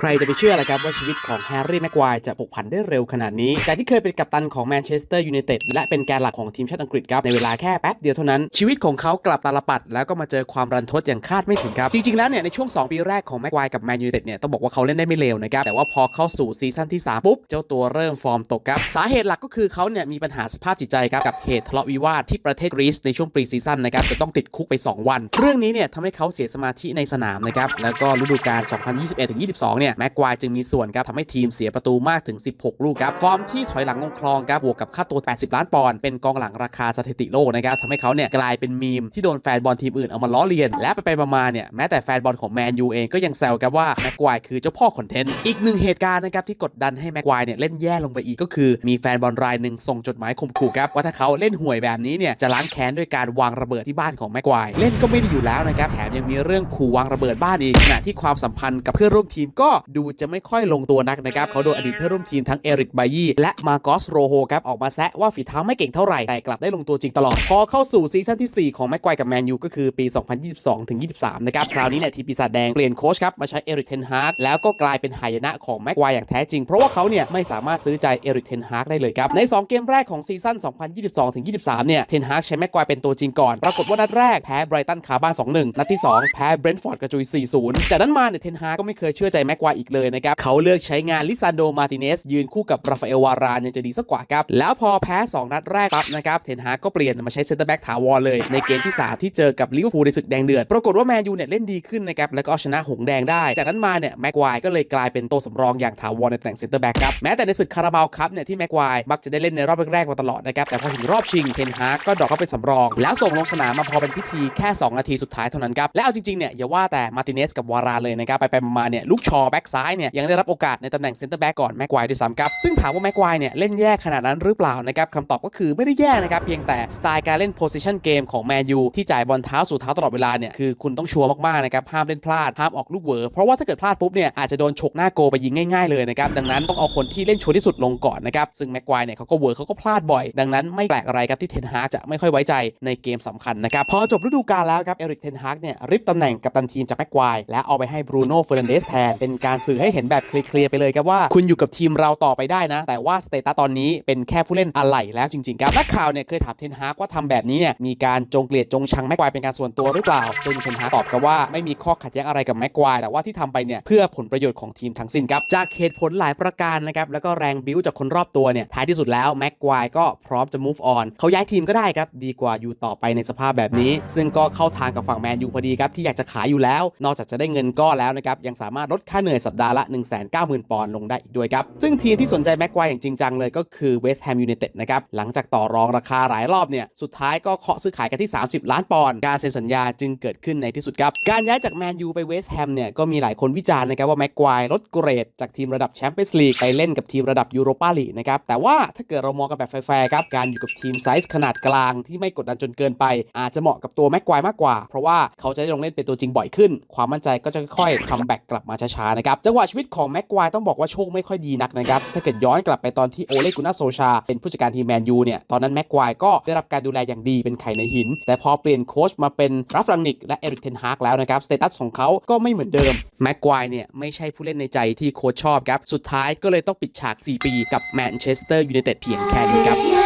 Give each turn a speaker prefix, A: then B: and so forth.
A: ใครจะไปเชื่อละครับว่าชีวิตของแฮร์รี่แม็กควายจะผกผันได้เร็วขนาดนี้ จากที่เคยเป็นกัปตันของแมนเชสเตอร์ยูไนเต็ดและเป็นแกนหลักของทีมชาติอังกฤษครับ ในเวลาแค่แป๊บเดียวเท่านั้น ชีวิตของเขากลับตาลปัด แล้วก็มาเจอความรันทดอย่างคาดไม่ถึงครับ จริง ๆ แล้วเนี่ยในช่วง 2 ปีแรกของแม็กควายกับแมนยูไนเต็ดเนี่ยต้องบอกว่าเขาเล่นได้ไม่เลวนะครับ แต่ว่าพอเข้าสู่ซีซั่นที่ 3 ปุ๊บ เจ้าตัวเริ่มฟอร์มตกครับ สาเหตุหลักก็คือเขาเนี่ยมีปัญหาสภาพจิตใจครับกับเหตุทะเลาะวิวาทที่ประเทศกรีซในช่วงปรีซีซั่นนะครับจะต้องติดคุกไป 2 วัน เรื่องนี้เนี่ยทำให้เขาเสียสมาธิในสนามนะครับแล้วก็ฤดูกาล 2021-22เนี่ยแม็กควายจึงมีส่วนครับทำให้ทีมเสียประตูมากถึง 16 ลูกครับฟอร์มที่ถอยหลังลงคลองครับบวกกับค่าตัว 80 ล้านปอนด์เป็นกองหลังราคาสถิติโลกนะครับทำให้เขาเนี่ยกลายเป็นมีมที่โดนแฟนบอลทีมอื่นเอามาล้อเลียน และไปไปมาเนี่ยแม้แต่แฟนบอลของแมนยูเองก็ยังแซวครับว่าแม็กควายคือเจ้าพ่อคอนเทนต์อีกหนึ่งเหตุการณ์นะครับที่กดดันให้แม็กควายเนี่ยเล่นแย่ลงไปอีกก็คือมีแฟนบอลรายหนึ่งส่งจดหมายข่มขู่ครับว่าถ้าเขาเล่นห่วยแบบนี้เนี่ยจะล้างแค้นด้วยการวางระเบิดที่บ้านของแม็กควายเล่นก็ไม่ได้อยู่แล้วนะครับแถมยังมีเรื่องขู่วางระเบิดบ้านอีกขณะที่ความสัมพันธ์กับเพื่อนร่วมทีมก็ดูจะไม่ค่อยลงตัวนักนะครับเขาโดนอดีตเพื่อนร่วมทีมทั้งเอริกไบยี่และมาโกสโรโฮครับออกมาแซะว่าฝีเท้าไม่เก่งเท่าไหร่แต่กลับได้ลงตัวจริงตลอด พอเข้าสู่ซีซั่นทีสี่4 ของแม็กควายกับแมนยูก็คือปี 2022ถึง23 นะครับ คราวนี้เนี่ยทีมปีศาจแดงเปลี่ยนโค้ชครับ มาใช้เอริกเทนฮากแล้วก็กลายเป็นหายนะของแม็กควายอย่างแท้จริง เพราะว่าเขาเนี่ยไม่สามารถซื้อใจเอริกเทนฮากได้เลยครับ ใน 2 เกมแรกของซีซั่น 2022ถึง23 เนี่ยเทนฮากใช้แม็กควายเป็นตัวจริงก่อน ปรากฏว่านัดแรกแพ้ไบรตันคาบ้าน2-1 นัดที่ 2 แพ้เบรนท์ฟอร์ดกระจุย 4-0 จากนั้นมาเนี่ยเทนฮากก็ไม่เคยเชื่อใจแม็กควาอีกเลยนะครับ เขาเลือกใช้งานลิซานโดมาติเนสยืนคู่กับราฟาเอลวารานยังจะดีสักกว่าครับ แล้วพอแพ้ 2 นัดแรกปั๊บนะครับเทนฮากก็เปลี่ยนมาใช้เซนเตอร์แบ็กถาวรเลย ในเกมที่ 3 ที่เจอกับลิเวอร์พูลในศึกแดงเดือด ปรากฏว่าแมนยูเนี่ยเล่นดีขึ้นนะครับแล้วก็เอาชนะหงแดงได้ จากนั้นมาเนี่ยแม็กควายก็เลยกลายเป็นตัวสำรองอย่างถาวรในตำแหน่งเซนเตอร์แบ็กครับแม้แต่ในศึกคาราบาวคัพเนี่ยที่แม็กควายมักจะได้เล่นในรอบแรกๆมาตลอดนะครับแต่พอถึงรอบชิงเทนฮากก็ดรอกเขาเป็นสำรอง แล้วส่งลงสนามมาพอเป็นพิธีแค่ 2 นาทีสุดท้ายเท่านั้นครับและเอาจริงๆเนี่ยอย่าว่าแต่มาติเนสกับวาราเลยนะครับไปๆมาเนี่ยลูกชอแบ็กซ้ายเนี่ยยังได้รับโอกาสในตำแหน่งเซนเตอร์แบ็กก่อนแม็กควายด้วยซ้ำครับซึ่งถามว่าแม็กควายเนี่ยเล่นแย่ขนาดนั้นหรือเปล่านะครับคำตอบก็คือไม่ได้แย่นะครับเพียงแต่สไตล์การเล่น position game ของแมนยูที่จ่ายบอลเท้าสู่เท้าตลอดเวลาเนี่ยคือคุณต้องชัวร์มากๆนะครับห้ามเล่นพลาดห้ามออกลูกเวอร์เพราะว่าถ้าเกิดพลาดปุ๊บเนี่ยอาจจะโดนฉกหน้าโกไปยิงง่ายๆเลยนะครับดังนั้นต้องเอาคนที่เล่นชัวร์ที่สุดลงก่อนนะครับซึ่งแม็กควายเนี่ยเขาก็เวอร์เขาก็พลาดบ่อย ดังนั้นไม่แปลกอะไรครับที่เทนฮาจะไม่ค่อยไว้ใจในเกมสำคัญนะครับพอจบฤดูกาลแล้วครับเอริกเทนฮากเนี่ยริบตำแหน่งกัปตันทีมจากแม็กควและเอาไปให้บรูโน่เฟอร์นันเดสแทนเป็นการสื่อให้เห็นแบบเคลียร์ๆไปเลยครับว่า คุณอยู่กับทีมเราต่อไปได้นะ แต่ว่าสเตตัสตอนนี้เป็นแค่ผู้เล่นอะไหล่แล้วจริงๆครับนักข่าวเนี่ยเคยถามเทนฮากว่าทำแบบนี้เนี่ยมีการจงเกลียดจงชังแม็กควายเป็นการส่วนตัวหรือเปล่า ซึ่งเทนฮากตอบกับว่าไม่มีข้อขัดแย้งอะไรกับแม็กควายแต่ว่าที่ทำไปเนี่ยเพื่อผลประโยชน์ของทีมทั้งสิ้นครับจากเหตุผลหลายประการนะครับแล้วก็แรงบิวจากคนรอบตัวเนี่ยท้ายที่สุดแล้วแม็กควายก็พร้อมจะ move on เขาย้ายทีมก็ได้ครับดีกว่าอยู่ต่อไปในสภาพแบบนี้ ซึ่งก็เข้าทางกับฝั่งแมนยูพอดีครับที่อยากจะขายอยู่แล้ว นอกจากจะได้เงินก้อนแล้วนะครับยังสามารถลดค่าเหนื่อยสัปดาห์ละ 190,000 ปอนด์ลงได้อีกด้วยครับ ซึ่งทีมที่สนใจแม็กควายอย่างจริงจังเลยก็คือเวสต์แฮมยูไนเต็ดนะครับ หลังจากต่อรองราคาหลายรอบเนี่ย สุดท้ายก็เคาะซื้อขายกันที่ 30 ล้านปอนด์ การเซ็นสัญญาจึงเกิดขึ้นในที่สุดครับ การย้ายจากแมนยูไปเวสต์แฮมเนี่ยก็มีหลายคนวิจารณ์นะครับว่าแม็กควายลดเกรดจากทีมระดับแชมเปี้ยนส์ลีกไปเล่นกับทีมระดับยูโรปาลีกนะครับ แต่ว่าถ้าเกิดเรามองกันแบบแฟร์ๆครับ การอยู่กับทีมไซส์ขนาดกลางที่ไม่กดดันจนเกินไป อาจจะเหมาะกับตัวแม็กควายมากกว่า เพราะว่าเขาจะได้ลงเล่นเป็นตัวจริงบ่อยขึ้น ความมั่นใจก็จะค่อยๆคัมแบ็กกลับมาช้าๆนะครับจังหวะชีวิตของแม็กควายต้องบอกว่าโชคไม่ค่อยดีนักนะครับถ้าเกิดย้อนกลับไปตอนที่โอเลกุน่าโซชา เป็นผู้จัดการทีมแมนยูเนี่ยตอนนั้นแม็กควายก็ได้รับการดูแลอย่างดีเป็นไข่ในหิน แต่พอเปลี่ยนโค้ชมาเป็นรัฟรังนิกและเอริกเทนฮากแล้วนะครับสเตตัสของเขาก็ไม่เหมือนเดิมแม็กควายเนี่ยไม่ใช่ผู้เล่นในใจที่โค้ชชอบครับสุดท้ายก็เลยต้องปิดฉาก 4 ปี กับแมนเชสเตอร์ยูไนเต็ดเพียงแค่นี้ครับ